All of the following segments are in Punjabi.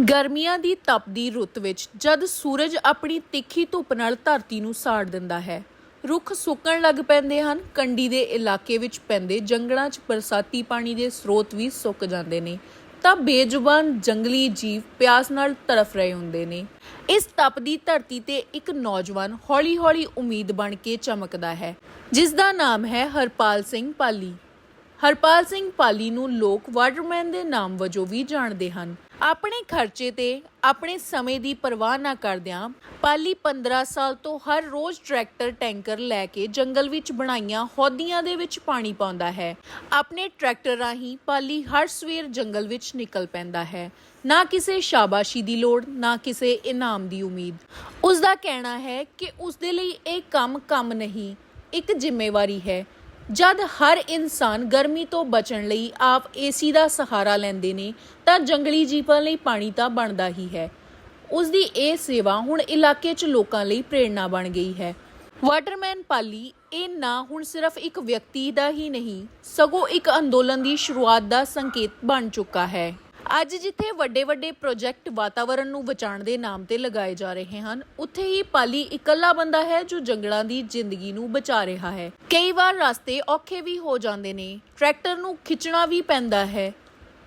ਗਰਮੀਆਂ ਦੀ ਤਪਦੀ ਰੁੱਤ ਵਿੱਚ ਜਦ ਸੂਰਜ ਆਪਣੀ ਤਿੱਖੀ ਧੁੱਪ ਨਾਲ ਧਰਤੀ ਨੂੰ ਸਾੜ ਦਿੰਦਾ ਹੈ, ਰੁੱਖ ਸੁੱਕਣ ਲੱਗ ਪੈਂਦੇ ਹਨ ਕੰਡੀ ਦੇ ਇਲਾਕੇ ਵਿੱਚ ਪੈਂਦੇ ਜੰਗਲਾਂ 'ਚ ਬਰਸਾਤੀ ਪਾਣੀ ਦੇ ਸਰੋਤ ਵੀ ਸੁੱਕ ਜਾਂਦੇ ਨੇ, ਤਾਂ ਬੇਜ਼ੁਬਾਨ ਜੰਗਲੀ ਜੀਵ ਪਿਆਸ ਨਾਲ ਤੜਫ ਰਹੇ ਹੁੰਦੇ ਨੇ। ਇਸ ਤਪਦੀ ਧਰਤੀ ਤੇ ਇੱਕ ਨੌਜਵਾਨ ਹੌਲੀ-ਹੌਲੀ ਉਮੀਦ ਬਣ ਕੇ ਚਮਕਦਾ ਹੈ, ਜਿਸ ਦਾ ਨਾਮ ਹੈ ਹਰਪਾਲ ਸਿੰਘ ਪਾਲੀ। ਹਰਪਾਲ ਸਿੰਘ ਪਾਲੀ ਨੂੰ ਲੋਕ ਵਾਟਰਮੈਨ ਦੇ ਨਾਮ ਵਜੋਂ ਵੀ ਜਾਣਦੇ ਹਨ। ਆਪਣੇ ਖਰਚੇ ਤੇ ਆਪਣੇ ਸਮੇਂ ਦੀ ਪਰਵਾਹ ਨਾ ਕਰਦਿਆਂ ਪਾਲੀ 15 ਸਾਲ ਤੋਂ ਹਰ ਰੋਜ਼ ਟਰੈਕਟਰ, ਟੈਂਕਰ ਲੈ ਕੇ ਜੰਗਲ ਵਿੱਚ ਬਣਾਈਆਂ ਹੌਦੀਆਂ ਦੇ ਵਿੱਚ ਪਾਣੀ ਪਾਉਂਦਾ ਹੈ। ਆਪਣੇ ਟਰੈਕਟਰ ਰਾਹੀਂ ਪਾਲੀ ਹਰ ਸਵੇਰ ਜੰਗਲ ਵਿੱਚ ਨਿਕਲ ਪੈਂਦਾ ਹੈ। ਨਾ ਕਿਸੇ ਸ਼ਾਬਾਸ਼ੀ ਦੀ ਲੋੜ, ਨਾ ਕਿਸੇ ਇਨਾਮ ਦੀ ਉਮੀਦ। ਉਸ ਦਾ ਕਹਿਣਾ ਹੈ ਕਿ ਉਸ ਦੇ ਲਈ ਇਹ ਕੰਮ ਕੰਮ ਨਹੀਂ, ਇੱਕ ਜ਼ਿੰਮੇਵਾਰੀ ਹੈ। ਜਦ ਹਰ ਇਨਸਾਨ ਗਰਮੀ ਤੋਂ ਬਚਣ ਲਈ ਆਪ ਏਸੀ ਦਾ ਸਹਾਰਾ ਲੈਂਦੇ ਨੇ, ਤਾਂ ਜੰਗਲੀ ਜੀਵਾਂ ਲਈ ਪਾਣੀ ਤਾਂ ਬਣਦਾ ਹੀ ਹੈ। ਉਸ ਦੀ ਇਹ ਸੇਵਾ ਹੁਣ ਇਲਾਕੇ 'ਚ ਲੋਕਾਂ ਲਈ ਪ੍ਰੇਰਣਾ ਬਣ ਗਈ ਹੈ। ਵਾਟਰਮੈਨ ਪਾਲੀ, ਇਹ ਨਾ ਹੁਣ ਸਿਰਫ ਇੱਕ ਵਿਅਕਤੀ ਦਾ ਹੀ ਨਹੀਂ, ਸਗੋਂ ਇੱਕ ਅੰਦੋਲਨ ਦੀ ਸ਼ੁਰੂਆਤ ਦਾ ਸੰਕੇਤ ਬਣ ਚੁੱਕਾ ਹੈ। ਅੱਜ ਜਿੱਥੇ ਵੱਡੇ ਵੱਡੇ ਪ੍ਰੋਜੈਕਟ ਵਾਤਾਵਰਣ ਨੂੰ ਬਚਾਉਣ ਦੇ ਨਾਮ ਤੇ ਲਗਾਏ ਜਾ ਰਹੇ ਹਨ, ਉੱਥੇ ਹੀ ਪਾਲੀ ਇਕੱਲਾ ਬੰਦਾ ਹੈ ਜੋ ਜੰਗਲਾਂ ਦੀ ਜ਼ਿੰਦਗੀ ਨੂੰ ਬਚਾ ਰਿਹਾ ਹੈ। ਕਈ ਵਾਰ ਰਸਤੇ ਔਖੇ ਵੀ ਹੋ ਜਾਂਦੇ ਨੇ, ਟਰੈਕਟਰ ਨੂੰ ਖਿੱਚਣਾ ਵੀ ਪੈਂਦਾ ਹੈ।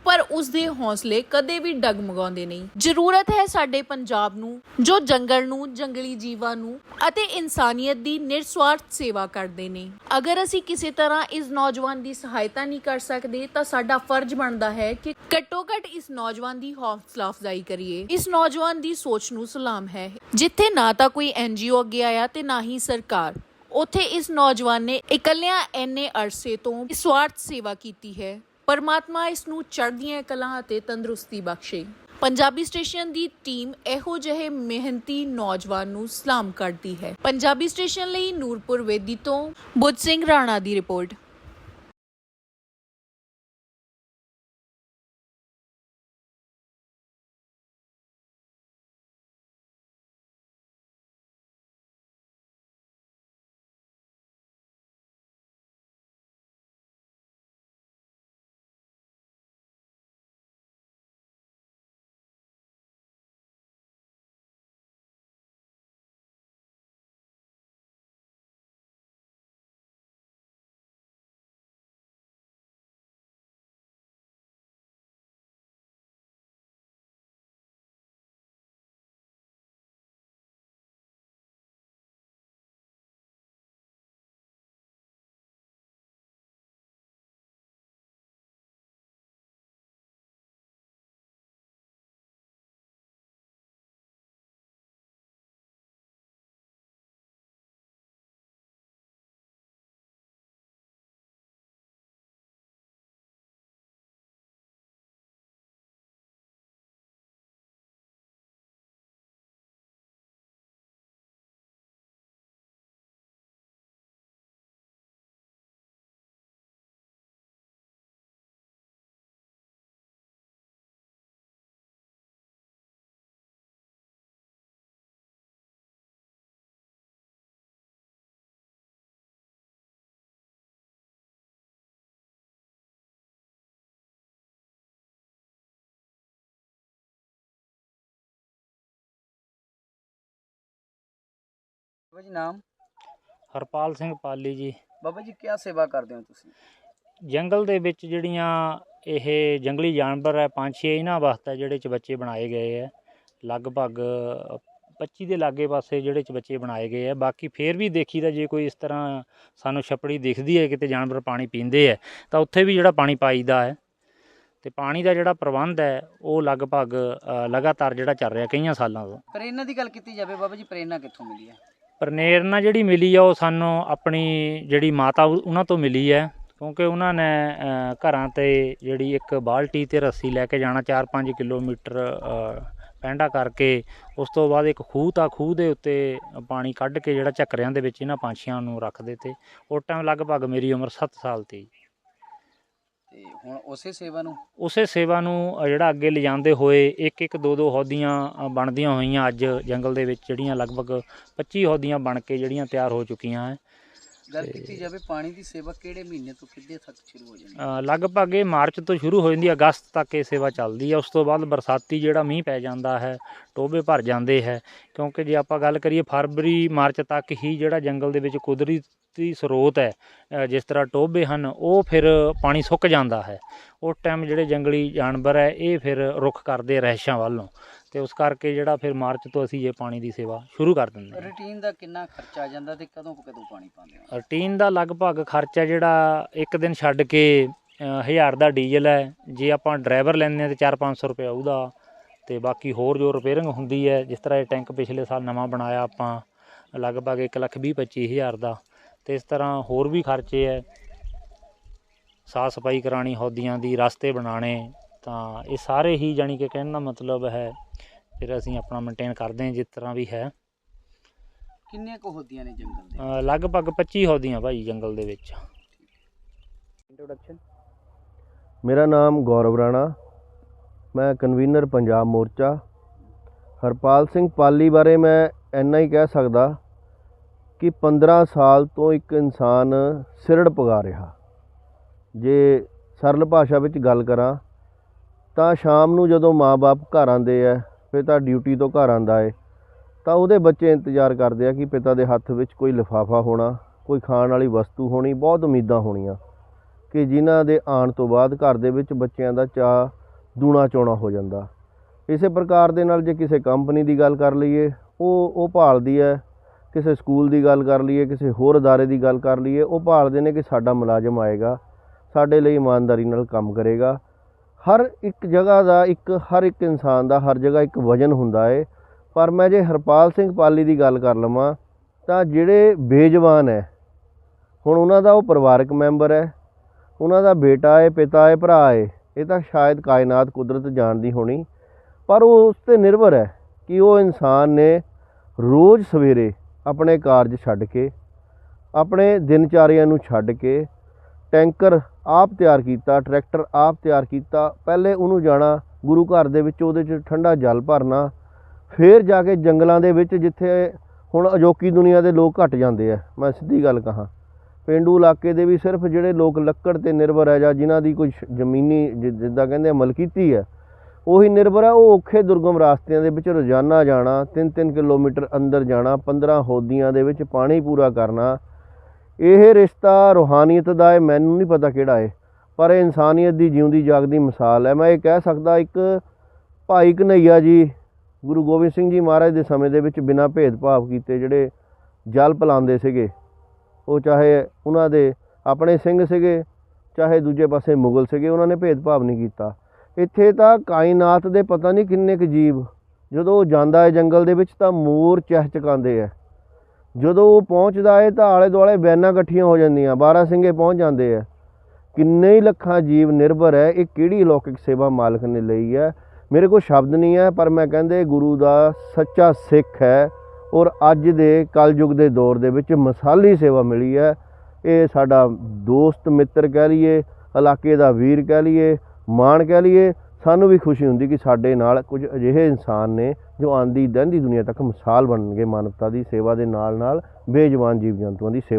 ਪਰ ਉਸ ਦੇ ਹੌਸਲੇ ਕਦੇ ਵੀ ਡਗਮਗਾਉਂਦੇ ਨਹੀਂ। ਜ਼ਰੂਰਤ ਹੈ ਸਾਡੇ ਪੰਜਾਬ ਨੂੰ, ਜੋ ਜੰਗਲ ਨੂੰ, ਜੰਗਲੀ ਜੀਵਾਂ ਨੂੰ ਅਤੇ ਇਨਸਾਨੀਅਤ ਦੀ ਨਿਰਸਵਾਰਥ ਸੇਵਾ ਕਰਦੇ ਨੇ। ਅਗਰ ਅਸੀਂ ਕਿਸੇ ਤਰ੍ਹਾਂ ਇਸ ਨੌਜਵਾਨ ਦੀ ਸਹਾਇਤਾ ਨਹੀਂ ਕਰ ਸਕਦੇ, ਤਾਂ ਸਾਡਾ ਫਰਜ਼ ਬਣਦਾ ਹੈ ਕਿ ਘੱਟੋ ਘੱਟ ਇਸ ਨੌਜਵਾਨ ਦੀ ਹੌਸਲਾ ਅਫਜ਼ਾਈ ਕਰੀਏ। ਇਸ ਨੌਜਵਾਨ ਦੀ ਸੋਚ ਨੂੰ ਸਲਾਮ ਹੈ। ਜਿੱਥੇ ਨਾ ਤਾਂ ਕੋਈ ਐਨਜੀਓ ਅੱਗੇ ਆਇਆ ਤੇ ਨਾ ਹੀ ਸਰਕਾਰ। ਉੱਥੇ ਇਸ ਨੌਜਵਾਨ ਨੇ ਇਕੱਲਿਆਂ ਐਨੇ ਅਰਸੇ ਤੋਂ ਸਵਾਰਥ ਸੇਵਾ ਕੀਤੀ ਹੈ। ਪਰਮਾਤਮਾ ਇਸ ਨੂੰ ਚੜ੍ਹਦੀਆਂ ਕਲਾਂ ਅਤੇ ਤੰਦਰੁਸਤੀ ਬਖਸ਼ੇ। ਪੰਜਾਬੀ ਸਟੇਸ਼ਨ ਦੀ ਟੀਮ ਇਹੋ ਜਿਹੇ ਮਿਹਨਤੀ ਨੌਜਵਾਨ ਨੂੰ ਸਲਾਮ ਕਰਦੀ ਹੈ। ਪੰਜਾਬੀ ਸਟੇਸ਼ਨ ਲਈ ਨੂਰਪੁਰ ਵੇਦੀ ਤੋਂ ਬੁੱਧ ਸਿੰਘ ਰਾਣਾ ਦੀ ਰਿਪੋਰਟ। ਬਾਬਾ ਜੀ ਨਾਮ? ਹਰਪਾਲ ਸਿੰਘ ਪਾਲੀ ਜੀ। ਬਾਬਾ ਜੀ ਕੀ ਸੇਵਾ ਕਰਦੇ ਹੋ ਤੁਸੀਂ? ਜੰਗਲ ਦੇ ਵਿੱਚ ਜਿਹੜੀਆਂ ਇਹ ਜੰਗਲੀ ਜਾਨਵਰ ਹੈ ਪੰਛੀ ਇਹਨਾਂ ਵਾਸਤੇ ਜਿਹੜੇ ਚ ਬੱਚੇ ਬਣਾਏ ਗਏ ਹੈ। ਲਗਭਗ 25 ਦੇ ਲਾਗੇ ਪਾਸੇ ਜਿਹੜੇ ਚ ਬੱਚੇ ਬਣਾਏ ਗਏ ਹੈ। ਬਾਕੀ ਫੇਰ ਵੀ ਦੇਖੀਦਾ ਜੇ ਕੋਈ ਇਸ ਤਰ੍ਹਾਂ ਸਾਨੂੰ ਛਪੜੀ ਦਿਖਦੀ ਹੈ ਕਿਤੇ ਜਾਨਵਰ ਪਾਣੀ ਪੀਂਦੇ ਹੈ ਤਾਂ ਉੱਥੇ ਵੀ ਜਿਹੜਾ ਪਾਣੀ ਪਾਈਦਾ ਹੈ। ਤੇ ਪਾਣੀ ਦਾ ਜਿਹੜਾ ਪ੍ਰਬੰਧ ਹੈ ਉਹ ਲਗਭਗ ਲਗਾਤਾਰ ਜਿਹੜਾ ਚੱਲ ਰਿਹਾ ਕਈਆਂ ਸਾਲਾਂ ਤੋਂ। ਪ੍ਰੇਰਨਾ ਦੀ ਗੱਲ ਕੀਤੀ ਜਾਵੇ ਬਾਬਾ ਜੀ ਪ੍ਰੇਰਨਾ ਕਿੱਥੋਂ ਮਿਲੀ ਹੈ? ਪ੍ਰੇਰਨਾ ਜਿਹੜੀ ਮਿਲੀ ਆ ਉਹ ਸਾਨੂੰ ਆਪਣੀ ਜਿਹੜੀ ਮਾਤਾ ਉਹਨਾਂ ਤੋਂ ਮਿਲੀ ਹੈ। ਕਿਉਂਕਿ ਉਹਨਾਂ ਨੇ ਘਰਾਂ ਤੇ ਜਿਹੜੀ ਇੱਕ ਬਾਲਟੀ ਤੇ ਰੱਸੀ ਲੈ ਕੇ ਜਾਣਾ 4-5 ਕਿਲੋਮੀਟਰ ਪੈਂਡਾ ਕਰਕੇ, ਉਸ ਤੋਂ ਬਾਅਦ ਇੱਕ ਖੂਹ ਤਾਂ ਖੂਹ ਦੇ ਉੱਤੇ ਪਾਣੀ ਕੱਢ ਕੇ ਜਿਹੜਾ ਝੱਕਰਿਆਂ ਦੇ ਵਿੱਚ ਇਹਨਾਂ ਪੰਛੀਆਂ ਨੂੰ ਰੱਖਦੇ ਤੇ ਉਸ ਟਾਈਮ ਲਗਭਗ ਮੇਰੀ ਉਮਰ 7 ਸਾਲ ਸੀ ਤੇ ਹੁਣ ਉਸੇ ਸੇਵਾ ਨੂੰ? ਉਸੇ ਸੇਵਾ ਨੂੰ ਅ, ਜਿਹੜਾ ਅੱਗੇ ਲਿਜਾਂਦੇ ਹੋਏ ਇੱਕ ਇੱਕ ਦੋ ਦੋ ਹੌਦੀਆਂ ਅ, ਬਣਦੀਆਂ ਹੋਈਆਂ ਅੱਜ ਜੰਗਲ ਦੇ ਵਿੱਚ ਜਿਹੜੀਆਂ ਲਗਭਗ 25 ਹੌਦੀਆਂ ਬਣ ਕੇ ਜਿਹੜੀਆਂ ਤਿਆਰ ਹੋ ਚੁੱਕੀਆਂ ਹੈ। ਗੱਲ ਕੀਤੀ ਜਾਵੇ ਪਾਣੀ ਦੀ ਸੇਵਾ ਕਿਹੜੇ ਮਹੀਨੇ ਤੋਂ ਕਿੱਦੇ ਤੱਕ ਸ਼ੁਰੂ ਹੋ ਜਾਂਦੀ ਹੈ? ਲਗਭਗ ਇਹ ਮਾਰਚ ਤੋਂ ਸ਼ੁਰੂ ਹੋ ਜਾਂਦੀ ਹੈ ਅਗਸਤ ਤੱਕ ਇਹ ਸੇਵਾ ਚੱਲਦੀ ਹੈ। ਉਸ ਤੋਂ ਬਾਅਦ ਬਰਸਾਤੀ ਜਿਹੜਾ ਮੀਂਹ ਪੈ ਜਾਂਦਾ ਹੈ ਟੋਬੇ ਭਰ ਜਾਂਦੇ ਹੈ। ਕਿਉਂਕਿ ਜੇ ਆਪਾਂ ਗੱਲ ਕਰੀਏ ਫਰਵਰੀ ਮਾਰਚ ਤੱਕ ਹੀ ਜਿਹੜਾ ਜੰਗਲ ਦੇ ਵਿੱਚ ਕੁਦਰਤੀ ਸਰੋਤ ਹੈ ਜਿਸ ਤਰ੍ਹਾਂ ਟੋਬੇ ਹਨ ਉਹ ਫਿਰ ਪਾਣੀ ਸੁੱਕ ਜਾਂਦਾ ਹੈ। ਉਸ ਟਾਈਮ ਜਿਹੜੇ ਜੰਗਲੀ ਜਾਨਵਰ ਹੈ ਇਹ ਫਿਰ ਰੁੱਖ ਕਰਦੇ ਰਹਿਸ਼ਾਂ ਵੱਲੋਂ ਤੇ ਉਸ ਕਰਕੇ ਜਿਹੜਾ ਫਿਰ ਮਾਰਚ ਤੋਂ ਅਸੀਂ ਇਹ ਪਾਣੀ ਦੀ ਸੇਵਾ ਸ਼ੁਰੂ ਕਰ ਦਿੰਦੇ ਹਾਂ। ਰੂਟੀਨ ਦਾ ਕਿੰਨਾ ਖਰਚਾ ਆ ਜਾਂਦਾ ਤੇ ਕਦੋਂ ਕਦੋਂ ਪਾਣੀ ਪਾਉਂਦੇ ਹੋ? ਰੂਟੀਨ ਦਾ ਲਗਭਗ ਖਰਚਾ ਜਿਹੜਾ ਇੱਕ ਦਿਨ ਛੱਡ ਕੇ ਹਜ਼ਾਰ ਦਾ ਡੀਜ਼ਲ ਹੈ। ਜੇ ਆਪਾਂ ਡਰਾਈਵਰ ਲੈਂਦੇ ਹਾਂ ਤੇ 4-500 ਰੁਪਏ ਉਹਦਾ ਤੇ ਬਾਕੀ ਹੋਰ ਜੋ ਰਿਪੇਅਰਿੰਗ ਹੁੰਦੀ ਹੈ ਜਿਸ ਤਰ੍ਹਾਂ ਇਹ ਟੈਂਕ ਪਿਛਲੇ ਸਾਲ ਨਵਾਂ ਬਣਾਇਆ ਆਪਾਂ ਲਗਭਗ 1 ਲੱਖ ਵੀਹ ਪੱਚੀ ਹਜ਼ਾਰ ਦਾ। ਤੇ ਇਸ ਤਰ੍ਹਾਂ ਹੋਰ ਵੀ ਖਰਚੇ ਹੈ। ਸਾਫ਼ ਸਫ਼ਾਈ ਕਰਾਣੀ ਹੌਦੀਆਂ ਦੀ ਰਸਤੇ ਬਣਾਉਣੇ ਤਾਂ ਇਹ ਸਾਰੇ ਹੀ ਜਾਣੀ ਕਿ ਕਹਿਣ ਦਾ ਮਤਲਬ ਹੈ ਫਿਰ ਅਸੀਂ ਆਪਣਾ ਮੇਨਟੇਨ ਕਰਦੇ ਹਾਂ ਜਿਸ ਤਰ੍ਹਾਂ ਵੀ ਹੈ। ਕਿੰਨੀਆਂ ਕੁ ਹੁੰਦੀਆਂ ਨੇ ਜੰਗਲ ਦੇ? ਅ, ਲਗਭਗ 25 ਹੌਦੀਆਂ ਭਾਈ ਜੰਗਲ ਦੇ ਵਿੱਚ। ਇੰਟਰੋਡਕਸ਼ਨ ਮੇਰਾ ਨਾਮ ਗੌਰਵ ਰਾਣਾ। ਮੈਂ ਕਨਵੀਨਰ ਪੰਜਾਬ ਮੋਰਚਾ। ਹਰਪਾਲ ਸਿੰਘ ਪਾਲੀ ਬਾਰੇ ਮੈਂ ਇੰਨਾ ਹੀ ਕਹਿ ਸਕਦਾ ਕਿ 15 ਸਾਲ ਤੋਂ ਇੱਕ ਇਨਸਾਨ ਸਿਰੜ ਪਗਾ ਰਿਹਾ। ਜੇ ਸਰਲ ਭਾਸ਼ਾ ਵਿੱਚ ਗੱਲ ਕਰਾਂ ਤਾਂ ਸ਼ਾਮ ਨੂੰ ਜਦੋਂ ਮਾਪੇ ਘਰ ਆਉਂਦੇ ਆ ਪਿਤਾ ਡਿਊਟੀ ਤੋਂ ਘਰ ਆਉਂਦਾ ਏ। ਤਾਂ ਉਹਦੇ ਬੱਚੇ ਇੰਤਜ਼ਾਰ ਕਰਦੇ ਆ ਕਿ ਪਿਤਾ ਦੇ ਹੱਥ ਵਿੱਚ ਕੋਈ ਲਿਫਾਫਾ ਹੋਣਾ, ਕੋਈ ਖਾਣ ਵਾਲੀ ਵਸਤੂ ਹੋਣੀ, ਬਹੁਤ ਉਮੀਦਾਂ ਹੋਣੀਆਂ ਕਿ ਜਿਨ੍ਹਾਂ ਦੇ ਆਉਣ ਤੋਂ ਬਾਅਦ ਘਰ ਦੇ ਵਿੱਚ ਬੱਚਿਆਂ ਦਾ ਚਾਅ ਦੂਣਾ ਚੋਣਾ ਹੋ ਜਾਂਦਾ। ਇਸੇ ਪ੍ਰਕਾਰ ਦੇ ਨਾਲ ਜੇ ਕਿਸੇ ਕੰਪਨੀ ਦੀ ਗੱਲ ਕਰ ਲਈਏ, ਉਹ ਉਹ ਭਾਲਦੀ ਹੈ, ਕਿਸੇ ਸਕੂਲ ਦੀ ਗੱਲ ਕਰ ਲਈਏ, ਕਿਸੇ ਹੋਰ ਅਦਾਰੇ ਦੀ ਗੱਲ ਕਰ ਲਈਏ, ਉਹ ਭਾਲਦੇ ਨੇ ਕਿ ਸਾਡਾ ਮੁਲਾਜ਼ਮ ਆਏਗਾ, ਸਾਡੇ ਲਈ ਇਮਾਨਦਾਰੀ ਨਾਲ ਕੰਮ ਕਰੇਗਾ। ਹਰ ਇੱਕ ਜਗ੍ਹਾ ਦਾ ਇੱਕ, ਹਰ ਇੱਕ ਇਨਸਾਨ ਦਾ ਹਰ ਜਗ੍ਹਾ ਇੱਕ ਵਜਨ ਹੁੰਦਾ ਏ। ਪਰ ਮੈਂ ਜੇ ਹਰਪਾਲ ਸਿੰਘ ਪਾਲੀ ਦੀ ਗੱਲ ਕਰ ਲਵਾਂ, ਤਾਂ ਜਿਹੜੇ ਬੇਜਵਾਨ ਹੈ ਹੁਣ ਉਹਨਾਂ ਦਾ ਉਹ ਪਰਿਵਾਰਕ ਮੈਂਬਰ ਹੈ ਉਹਨਾਂ ਦਾ ਬੇਟਾ ਹੈ ਪਿਤਾ ਹੈ ਭਰਾ ਹੈ ਇਹ ਤਾਂ ਸ਼ਾਇਦ ਕਾਇਨਾਤ ਕੁਦਰਤ ਜਾਣਦੀ ਹੋਣੀ। ਪਰ ਉਹ ਉਸ ਤੇ ਨਿਰਭਰ ਹੈ ਕਿ ਉਹ ਇਨਸਾਨ ਨੇ ਰੋਜ਼ ਸਵੇਰੇ ਆਪਣੇ ਕਾਰਜ ਛੱਡ ਕੇ, ਆਪਣੇ ਦਿਨਚਾਰਿਆਂ ਨੂੰ ਛੱਡ ਕੇ ਟੈਂਕਰ ਆਪ ਤਿਆਰ ਕੀਤਾ, ਟਰੈਕਟਰ ਆਪ ਤਿਆਰ ਕੀਤਾ, ਪਹਿਲੇ ਉਹਨੂੰ ਜਾਣਾ ਗੁਰੂ ਘਰ ਦੇ ਵਿੱਚ, ਉਹਦੇ 'ਚ ਠੰਡਾ ਜਲ ਭਰਨਾ, ਫਿਰ ਜਾ ਕੇ ਜੰਗਲਾਂ ਦੇ ਵਿੱਚ ਜਿੱਥੇ ਹੁਣ ਅਜੋਕੀ ਦੁਨੀਆ ਦੇ ਲੋਕ ਘਟ ਜਾਂਦੇ ਆ, ਮੈਂ ਸਿੱਧੀ ਗੱਲ ਕਹਾਂ। ਪੇਂਡੂ ਇਲਾਕੇ ਦੇ ਵੀ ਸਿਰਫ ਜਿਹੜੇ ਲੋਕ ਲੱਕੜ ਤੇ ਨਿਰਭਰ ਹੈ ਜਾਂ ਜਿਨ੍ਹਾਂ ਦੀ ਕੋਈ ਜ਼ਮੀਨੀ ਜਿ- ਜਿੱਦਾਂ ਕਹਿੰਦੇ ਆ ਮਲਕੀਤੀ ਹੈ ਉਹੀ ਨਿਰਭਰ ਹੈ ਉਹ ਔਖੇ ਦੁਰਗਮ ਰਾਸਤਿਆਂ ਦੇ ਵਿੱਚ ਰੋਜ਼ਾਨਾ ਜਾਣਾ 3-3 ਕਿਲੋਮੀਟਰ ਅੰਦਰ ਜਾਣਾ 15 ਹੋਦੀਆਂ ਦੇ ਵਿੱਚ ਪਾਣੀ ਪੂਰਾ ਕਰਨਾ ਇਹ ਰਿਸ਼ਤਾ ਰੂਹਾਨੀਅਤ ਦਾ ਹੈ, ਮੈਨੂੰ ਨਹੀਂ ਪਤਾ ਕਿਹੜਾ ਹੈ, ਪਰ ਇਹ ਇਨਸਾਨੀਅਤ ਦੀ ਜਿਉਂਦੀ ਜਾਗਦੀ ਮਿਸਾਲ ਹੈ। ਮੈਂ ਇਹ ਕਹਿ ਸਕਦਾ, ਇੱਕ ਭਾਈ ਕਨਈਆ ਜੀ, ਗੁਰੂ ਗੋਬਿੰਦ ਸਿੰਘ ਜੀ ਮਹਾਰਾਜ ਦੇ ਸਮੇਂ ਦੇ ਵਿੱਚ ਬਿਨਾਂ ਭੇਦਭਾਵ ਕੀਤੇ ਜਿਹੜੇ ਜਲ ਪਿਲਾਉਂਦੇ ਸੀਗੇ, ਉਹ ਚਾਹੇ ਉਹਨਾਂ ਦੇ ਆਪਣੇ ਸਿੰਘ ਸੀਗੇ, ਚਾਹੇ ਦੂਜੇ ਪਾਸੇ ਮੁਗਲ ਸੀਗੇ, ਉਹਨਾਂ ਨੇ ਭੇਦਭਾਵ ਨਹੀਂ ਕੀਤਾ। ਇੱਥੇ ਤਾਂ ਕਾਇਨਾਤ ਦੇ ਪਤਾ ਨਹੀਂ ਕਿੰਨੇ ਕੁ ਜੀਵ, ਜਦੋਂ ਉਹ ਜਾਂਦਾ ਹੈ ਜੰਗਲ ਦੇ ਵਿੱਚ ਤਾਂ ਮੋਰ ਚਹਿਚਕਾਉਂਦੇ ਆ। ਜਦੋਂ ਉਹ ਪਹੁੰਚਦਾ ਏ ਤਾਂ ਆਲੇ ਦੁਆਲੇ ਬੈਨਾਂ ਇਕੱਠੀਆਂ ਹੋ ਜਾਂਦੀਆਂ 12 ਸਿੰਘੇ ਪਹੁੰਚ ਜਾਂਦੇ ਆ। ਕਿੰਨੇ ਹੀ ਲੱਖਾਂ ਜੀਵ ਨਿਰਭਰ ਹੈ ਇਹ ਕਿਹੜੀ ਲੌਕਿਕ ਸੇਵਾ ਮਾਲਕ ਨੇ ਲਈ ਹੈ ਮੇਰੇ ਕੋਲ ਸ਼ਬਦ ਨਹੀਂ ਹੈ ਪਰ ਮੈਂ ਕਹਿੰਦੇ ਗੁਰੂ ਦਾ ਸੱਚਾ ਸਿੱਖ ਹੈ ਔਰ ਅੱਜ ਦੇ ਕਲਯੁਗ ਦੇ ਦੌਰ ਦੇ ਵਿੱਚ ਮਸਾਲੀ ਸੇਵਾ ਮਿਲੀ ਹੈ ਇਹ ਸਾਡਾ ਦੋਸਤ ਮਿੱਤਰ ਕਹਿ ਲਈਏ, ਇਲਾਕੇ ਦਾ ਵੀਰ ਕਹਿ ਲਈਏ ਮਾਣ ਕਹਿ ਲਈਏ ਸਾਨੂੰ ਵੀ ਖੁਸ਼ੀ ਹੁੰਦੀ ਕਿ ਸਾਡੇ ਨਾਲ ਕੁਝ ਅਜਿਹੇ ਇਨਸਾਨ ਨੇ ਜੋ ਆਂਦੀ ਦਹਿੰਦੀ ਦੁਨੀਆ ਤੱਕ ਮਿਸਾਲ ਬਣਨਗੇ ਮਾਨਵਤਾ ਦੀ ਸੇਵਾ ਦੇ ਨਾਲ ਨਾਲ ਬੇਜਵਾਨ ਜੀਵ ਜੰਤੂਆਂ ਦੀ ਸੇਵਾ